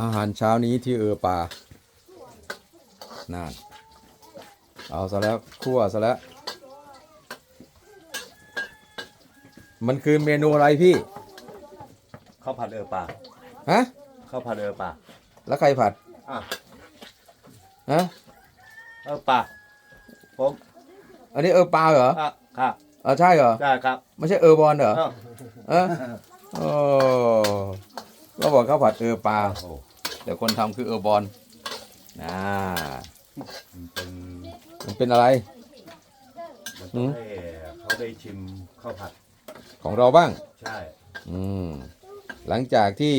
อาหารเช้านี้ที่เออป่านั่นเอาซะแล้วคั่วซะแล้ว มันคือเมนูอะไรพี่ ข้าวผัดเออปลาฮะข้าวผัดเออปลาแล้วใครผัดอะฮะเออปลาผมอันนี้เออปลาเหรออะครับเออใช่เหรอได้ครับ ไม่ใช่เออบอลเหรอ เอ้าเออโอ้ เราบอกข้าวผัดเออปลาโอ้แต่คนทำคือเออบอลอ่ามันเป็นมันเป็นอะไรมันหืต้องมให้เขาได้ชิมข้าวผัด ของเราบ้าง ใช่ อืมหลังจากที่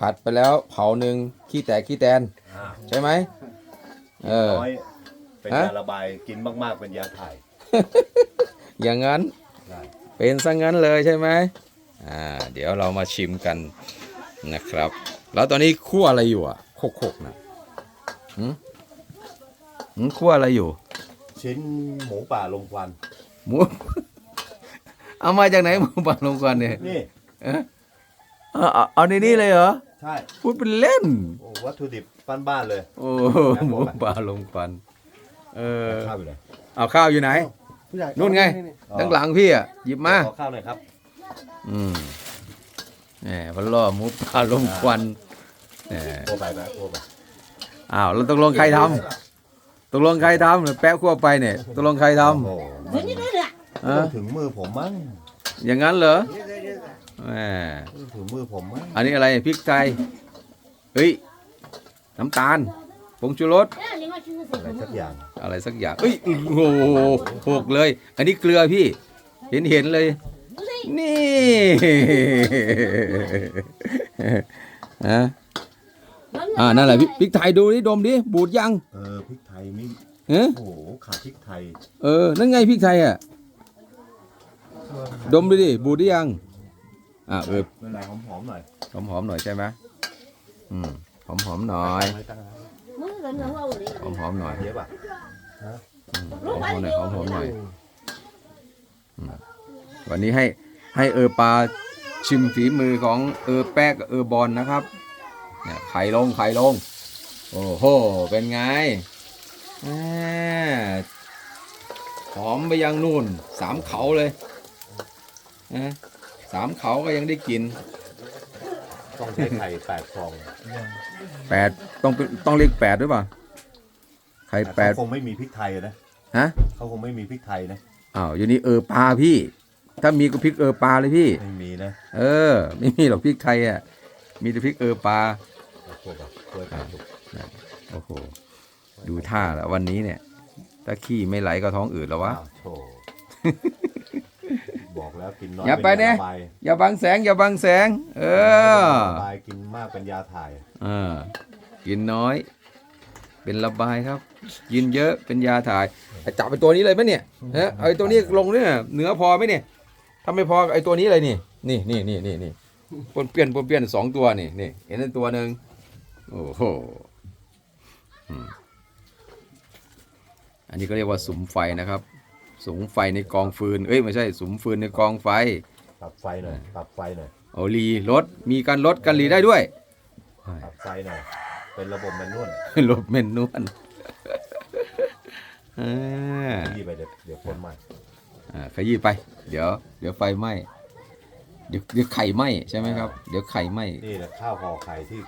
ผัดไปแล้วเผาหนึ่งขี้แตกขี้แตนอ่าใช่ไหมเออน้อยเป็นฮะยาระบายกินมาก ๆ เป็นยาถ่าย อย่างนั้นได้เป็นซะงั้นเลยใช่ไหมอ่า เดี๋ยวเรามาชิมกัน นะครับ แล้วตอนนี้คั่วอะไรอยู่อะโคกๆนะหืมหืมคั่วอะไรอยู่ ชิ้นหมูป่าลงควันหมู เอามาจากไหนหมูป่าลงก่อนเนี่ยนี่เอ๊ะเอาเอาเอาในนี้เลยเหรอ ใช่พูดเป็นเล่น โอ้วัตถุดิบบ้านๆเลยโอ้หมูป่าลงควัน เออ ข้าวอยู่ไหนเอาข้าวอยู่ไหน ผู้ใหญ่นู่นไงอ๋อด้านหลังพี่อะ หยิบมา ขอข้าวหน่อยครับ อืม แหมพันล่อหมูป่าลงควันแหมโทรไปไปโทรไปอ้าวแล้วตกลงใครทำตกลงใครทำหรือแปะขั้วไปเนี่ยตกลงใครทโอ้โหำเออถึงมือผมมั้งอย่างนั้นเหรอแหมถึงมือผมมั้งอันนี้อะไรพริกไทยเฮ้ยน้ำตาลผงชูรสอะไรสักอย่างอะไรสักอย่างเอ้ยโอ้โหหกเลย อันนี้เกลือพี่ เห็นเห็นเลย นี่ฮะอ่านั่นแหละพริกพริกไทยดูนี่ดมดิบูดยังเออพริกไทยนี่เอ๊ะโอ้โหขาดพริกไทย เออ นั่นไงพริกไทยอะ ดมดูดิบูดได้ยัง อ่าเออเป็นไรหอมๆหน่อยหอมหอมๆหน่อยใช่ไหมอืมหอมหอมๆหน่อยหอมหอมๆหน่อยเยอะป่ะอืมหอมหอมๆหน่อยหอมหอมๆหน่อยอืมวันนี้ให้ ให้เออปลาชิมฝีมือของเออแป๊กกับเออบอลนะครับเนี่ยไข่ลงไข่ลง โอ้โห เป็นไงแหม่หอมไปยังนู่นสามเขาเลยนะสามเขาก็ยังได้กิน ต้องใช้ไข่แปดฟองแปดต้องเป็นต้องเลขแปดด้วยป่ะไข่แปดเขาคงไม่มีพริกไทยนะฮะเขาคงไม่มีพริกไทยนะอ้าวอยู่นี่เออปลาพี่ ถ้ามีก็พริกเออปลาเลยพี่ ไม่มีนะเออ ไม่มีหรอกพริกไทยอะ มีแต่พริกเออปลาเอาตัวแบบตัวไข่สุกโอ้โห ดูท่าแล้ววันนี้เนี่ย ถ้าขี้ไม่ไหลก็ท้องอืดแล้ววะอ้าวโถบอกแล้วกินน้อยอย่าไปเนี่ยระบายอย่าบังแสง อย่าบังแสง เออระบายกินมากเป็นยาถ่ายเออกินน้อย เป็นระบายครับ กินเยอะเป็นยาถ่ายอะจับไปตัวนี้เลยไหมเนี่ยฮะเอาไอ้ตัวนี้ลงเนี่ยเหนือพอไหมเนี่ย ถ้าไม่พอไอ้ตัวนี้เลยนี่ นี่นี่นี่นี่นี่ปนเปี้ยนปนเปี้ยนสองตัวนี่นี่เห็นนั่นตัวหนึ่งโอ้โหอืมอันนี้ก็เรียกว่าสุมไฟนะครับ สุมไฟในกองฟืน เอ้ยไม่ใช่สุมฟืนในกองไฟ ปรับไฟหน่อย ปรับไฟหน่อยเอารีลดมีการลดการรีได้ด้วย ปรับไฟหน่อย เป็นระบบแมนนวลลบเมนนวล อ่ายี่ไปเดี๋ยวเดี๋ยวพ่นใหม่อ่า ขยี้ไป เดี๋ยว เดี๋ยวไฟไหม้เดี๋ยวเดี๋ยวไข่ไหม้ใช่ไหมครับ เดี๋ยวไข่ไหม้นี่แหละข้าวห่อไข่ที่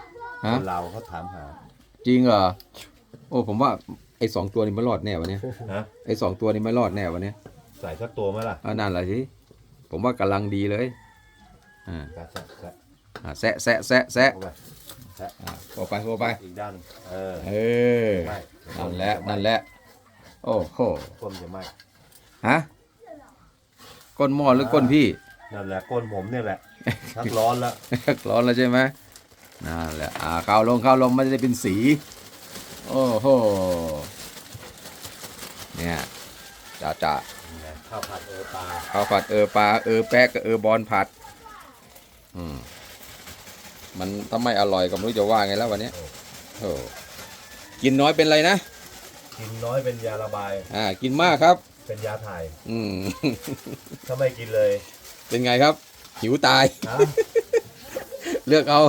คฮะนเราเขาถามหาจริงเหรอโอ้ผมว่าไอ้สองตัวนี้ไม่รอดแน่วันนี้นะไอ้สองตัวนี้ไม่รอดแน่วันนี้ใส่สักตัวไหมล่ะเอานั่นแหละสิผมว่ากำลังดีเลยอ่าแซะแซะแซะอ่าแซะแซะแซะแซะเข้าไปแซะอ่าโอไปโอไป อีกด้านหนึ่งเออเออ ไม่นั่นแหละนั่นแหละโอ้โหก้นจะไหมฮะ ก้นหม้อหรือก้นพี่นั่นแหละก้นผมเนี่ยแหละชักร้อนแล้วร้อนแล้วใช่ไหมนั่นแหละอ่าข้าวลงข้าวลงมันจะได้เป็นสี โอ้โหเนี่ยจ้าจ้าข้าวผัดเออปลาข้าวผัดเออปลาเออแป๊กกับเออบอลผัด อืมมันถ้าไม่อร่อยก็ไม่รู้จะว่าไงแล้ววันนี้โอ้กินน้อยเป็นไรนะ กินน้อยเป็นยาระบาย อ่า กินมากครับ เป็นยาถ่าย อืม ถ้าไม่กินเลยเป็นไงครับ หิวตาย นะเลือกเอา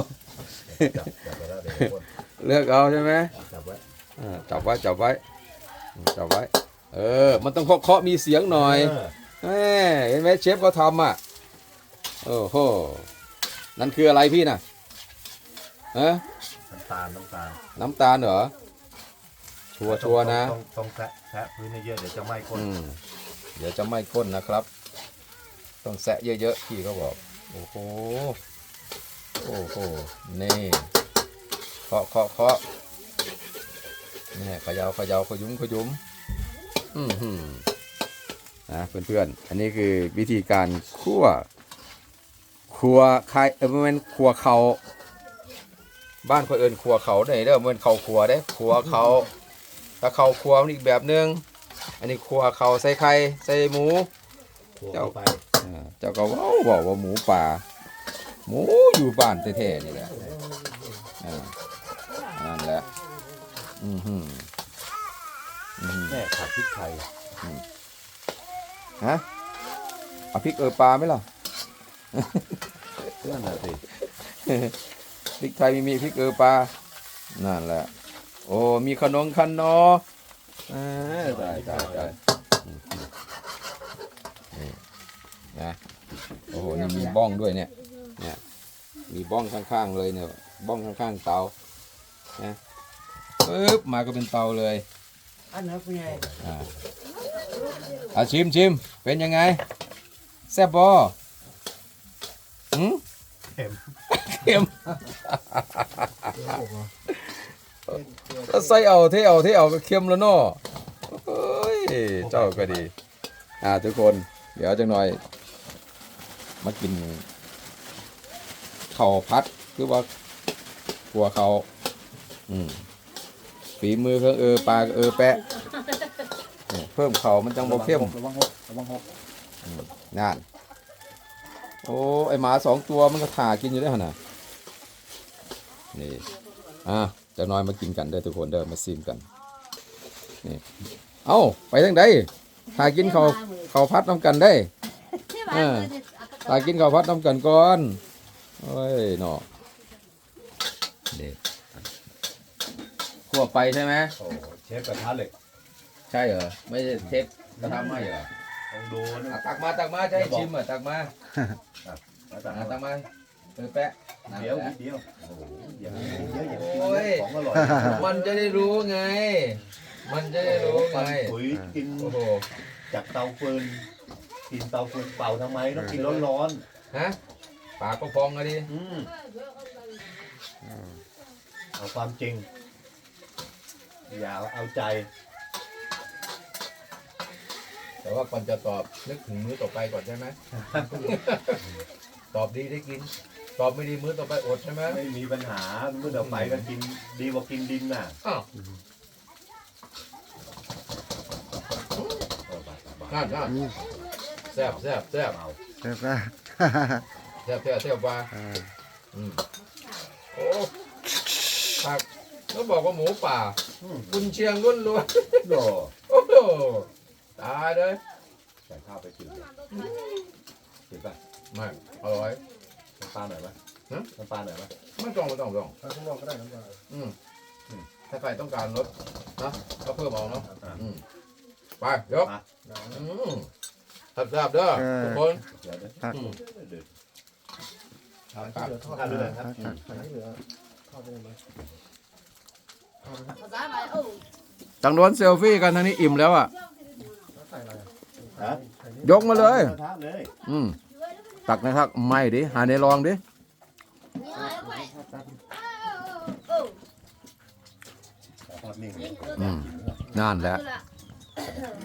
จับจับไปแล้วเดี๋ยวคนเลือกเอาใช่ไหมจับไว้อ่าจับไว้จับไว้จับไว้ เออ มันต้องเคาะๆมีเสียงหน่อยเแหมเห็นไหมเชฟเขาทำอะโอ้โหนั่นคืออะไรพี่น่ะเอะน้ำตาลน้ำตาลน้ำตาลเหรอ ชัวร์ชัวร์นะ ต้องต้องแทะแทะพื้นให้เยอะเดี๋ยวจะไหม้คนอืม เดี๋ยวจะไม่ข้นนะครับ ต้องแซะเยอะๆพี่เขาบอก โอ้โห โอ้โห นี่เคาะเคาะเคาะนี่เขยาวขยาวขยุ้มขยุ้มอืมหืมนะเพื่อนๆ อันนี้คือวิธีการคั่วคั่วไข่เออมันเป็นคั่วเขา บ้านคนเอินคั่วเขาได้เด้อมันเป็นเขาคั่วได้คั่วเขา ถ้าเขาคั่วมันอีกแบบนึง อันนี้คั่วเขาใส่ไข่ใส่หมูคั่วเจ้าเข้าไปอ่าเจ้าก็เว้าบอกว่าหมูป่า หมูอยู่บ้านแท้ๆนี่แหละอ่านั่นแหละอือหืออือหือแม่ขาดพริกไทยฮะเอาพริกเออปลาไหมล่ะ นั่นน่ะสิพริกไทยมีมีพริกเออปลานั่นแหละ โอ้ มีขนมขนออ่าได้ได้ได้อืมนี่นะ โอ้โห นี่มีบ้องด้วยเนี่ย เนี่ย มีบ้องข้างๆเลยเนี่ย บ้องข้างๆเตา นะปึ๊บ มาก็เป็นเตาเลย อันนั้นเป็นไงอ่าอะชิมชิม เป็นยังไง แซ่บบอหืมเค็ม เค็ม แล้วใส่เอาเทเอาเทเอาเค็มแล้วเนาะเฮ้ยเจ้าก็ดี อ่าทุกคน เดี๋ยวจังหน่อย มากินข้าวพัดคือว่ากัวเขาอืมฝีมือเขาเออปลาเออแปะเนี่เพิ่มเขามันจังบ่เข้มระวังหกระวังหกนั่นโอ้ไอหมาสองตัวมันก็ถ่ากินอยู่ได้ขนาดนี่อะ จะน้อยมากินกันเด้อทุกคนเด้อมาซิมกันนี่เอ้าไปทางใดถ่ากินเขาวเขาวพัดน้ำกันได้อ่าถ่ากินเขาวพัดน้ำกันก่อนโอ้ยเนาะนี่ขั่วไปใช่ไหมโอ้โหเชฟกระทะเหล็กใช่เหรอไม่ใช่เทปกระทำไม่เหรอต้องดูนะอะตักมาตักมาจะให้ชิมอะตักมาแล้วแต่อะตักมา เออแปะนั่นเดี๋ยวแหละเดี๋ยวโอ้โหอย่ากินเยอะอย่ากินโอ้ยของอร่อยมันจะได้รู้ไง มันจะได้รู้ไงปันปุ๋ยกินโอ้โห จากเตาฟืนกินเตาฟืนเป่าทำไมต้องกินร้อนฮะ ปากก็พองอะดิ ๆอืมเอาความจริง อย่าเอาใจแต่ว่าก่อนจะตอบนึกถึงมื้อต่อไปก่อนใช่ไหม ตอบดีได้กิน ตอบไม่ดีมื้อต่อไปอดใช่ไหมไม่มีปัญหาเมื่อเราไปก็กินดีกว่ากินดินน่ะอ้าวเออไปไปไปนั่นนั่นแซ่บแซ่บแซ่บเอาใช่ปะแซ่บแซ่บแซ่บว่าอ่าอืมโอ้ผักต้องบอกว่าหมูป่าอืมคุณเชียงล้วนล้วนโดๆโอ้โหตายเลยใส่ข้าวไปกินเลยกินป่ะไม่อร่อย น้ำปลาหน่อยไหมฮะ น้ำปลาหน่อยไหมไม่ต้องไม่ต้องไม่ต้องข้างนอกก็ได้น้ำปลาอืมอืมถ้าใครต้องการลดนะก็เพิ่มเอาเนาะอะอืมไปยกมาอืมแซ่บๆเด้อทุกคนเดี๋ยวเดี๋ยวอืมเดี๋ยวครับข้าวเรือครับครับจังโดนเซลฟี่กันทางนี้อิ่มแล้วอะฮะยกมาเลยกระทะเลย อืม ตักนะครับ ไม่ดิหาในลองดิทอดนิ่งเลยอืมนั่นแหละ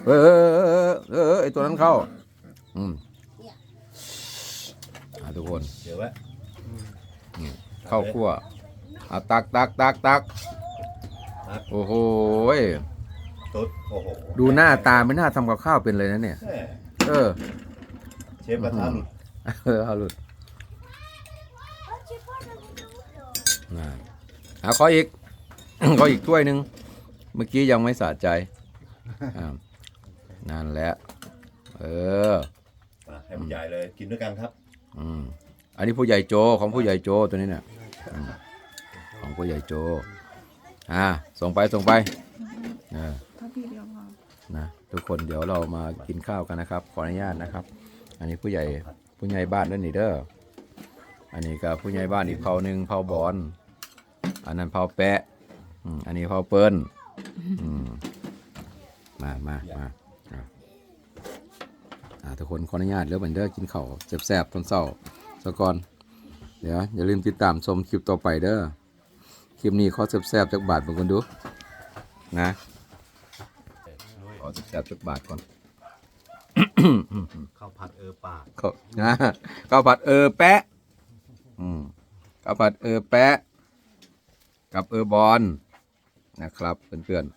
เออเออเออเออเออไอตัวนั้นเข้า อืมอะทุกคนเดี๋ยวไว้เข้าคั่วอะตักตักตักตักโอ้โหยตุ๊ดโอ้โหดูหน้าตาไม่น่าทำกับข้าวเป็นเลยนะเนี่ย แม่เออ เชฟกระทะหลุด เออเอาหลุดน่ะเอาขออีก ขออีกถ้วยหนึ่งเมื่อกี้ยังไม่สะใจอ่านั่นแหละเออมาให้ผู้ใหญ่เลยกินด้วยกันครับ อืมอันนี้ผู้ใหญ่โจของผู้ใหญ่โจตัวนี้เนี่ยอืมของผู้ใหญ่โจ อ่า ส่งไปส่งไปเออถ้าพี่เดียวพอนะทุกคนเดี๋ยวเรามากินข้าวกันนะครับ ขออนุญาตนะครับ อันนี้ผู้ใหญ่ ผู้ใหญ่บ้านด้วยนี่เด้ออันนี้ก็ผู้ใหญ่บ้านอีกเผ่าหนึ่งเผ่าบอน อันนั้นเผ่าแปะอันนี้เผ่าเปิ้ลมามามาทุกคนขออนุญาตเดี๋ยวบันเด้อกินข้าวแซ่บๆตอนเช้าสะก่อน เดี๋ยวอย่าลืมติดตามชมคลิปต่อไปเด้อคลิปนี้ขอแซ่บๆจากบาทบางคนดู นะขอแซ่บๆจากบาทก่อน ข้าวผัดเออปากข้าวนะข้าวผัดเออแปะอืมข้าวผัดเออแปะ กับเออบอลนะครับเพื่อนๆ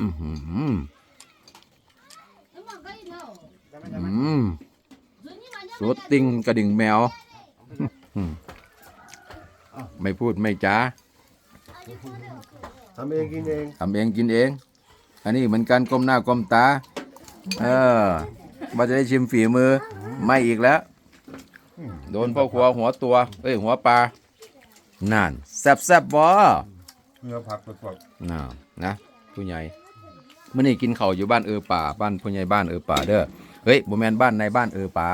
อือหืออืมรสติงกระดิ่งแมวอืมไม่พูดไม่จ้าทำเองกินเองทำเองกินเอง อันนี้เหมือนกันก้มหน้าก้มตา เออว่าจะได้ชิมฝีมือ ไม่อีกแล้ว โดนพ่อครัวหัวตัวเอ้ยหัวปลานั่นแซบแซบบ่เนื้อผักสดน่ะนะผู้ใหญ่เมื่อนี้กินข้าวอยู่บ้านเออป่าบ้านผู้ใหญ่บ้านเออป่าเด้อเฮ้ยบ่แมนบ้านนายบ้านเออป่า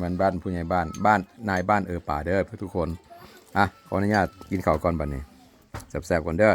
มันบ้านผู้ใหญ่บ้านบ้านนายบ้านเออป่าเด้อเพื่อทุกคนอะขออนุญาตกินข้าวก่อนบัดนี้แซบๆก่อนเด้อ